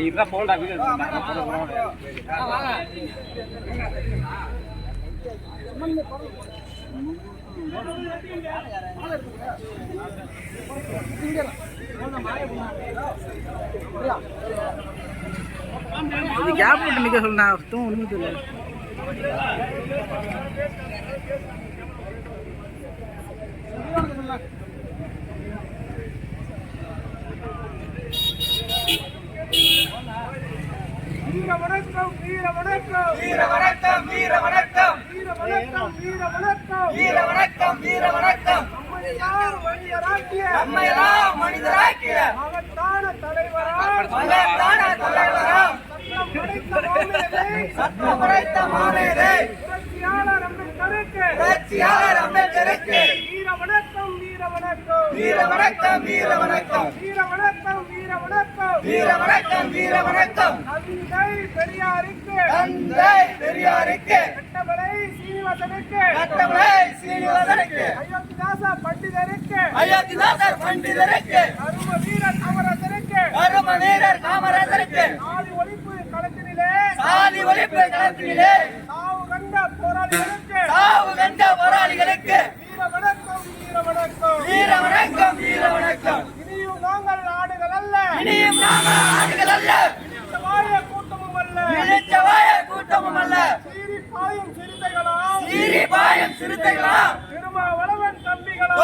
இதுதான் போல்டா வீடு கேப் விட்டு நிற்க சொல்லுண்ணா ஒன்றும் தெரியல. வீர வணக்கம் வீர வணக்கம். வீர வணக்கம் வீர வணக்கம் வீர வணக்கம் வீர வணக்கம் வீர வணக்கம் வீர வணக்கம் மனிதராக்கிய நம்மையெல்லாம் மனிதராக்கிய மகத்தான தலைவரா மகத்தான தலைவராம் சட்டம் படைத்த மாமேதை புரட்சியாளர் அம்பேத்கருக்கு புரட்சியாளர் அம்பேத்கருக்கு வீர வணக்கம் வீர வணக்கம் வீர வணக்கம் வீர வணக்கம் வீர வணக்கம் வீர வணக்கம் வீர வணக்கம் வீர வணக்கம் தந்தை பெரியாருக்கு. தந்தை பெரியாருக்கு. கட்டளை சீனிவாசனுக்கு. ஒழிப்பு களத்திலே சாவு கண்ட போராளிகளுக்கு. சாவு கண்ட போராளிகளுக்கு. வீர வணக்கம் வீர வணக்கம் வீர வணக்கம் வீர வணக்கம் இனியும் நாங்கள் நாடுகள் அல்ல. இனியும் நாங்கள் ஆடுகள் அல்ல. வாய கூட்டமும் அல்ல. இழிச்ச வாய கூட்டமும் அல்ல. சீறி பாயும் சிறுத்தைகளாம். சீரி பாயம் சிறுத்தைகளாம். திருமாவளவன் தம்பிகளாம்.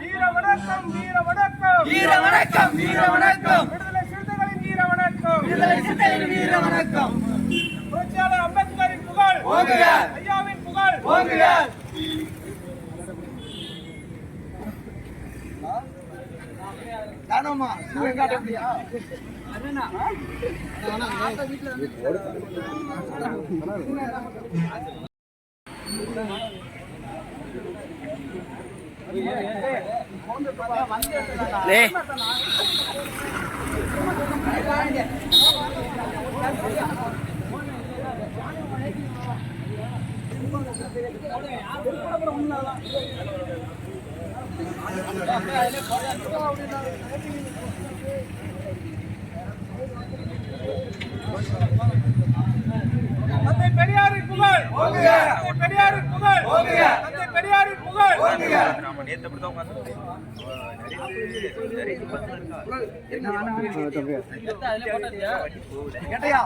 வீர வணக்கம் வீர வணக்கம் வீர வணக்கம் வீர வணக்கம் விடுதலை சிறுத்தைகளின் வீர வணக்கம் விடுதலை சிறுத்தைகளின் வீர வணக்கம் புரட்சியாளர் அம்பேத்கரின் புகழ் ஓங்குக. ஐயாவின் புகழ் ஓங்குக தானம்மா இவன் காட்ட முடியா லே தந்தை பெரியாரின் புகழ். பெரியாரின் புகழ். தந்தை பெரியாரின் புகழ். நேற்று அப்படி தான் உட்காந்து கேட்டையா?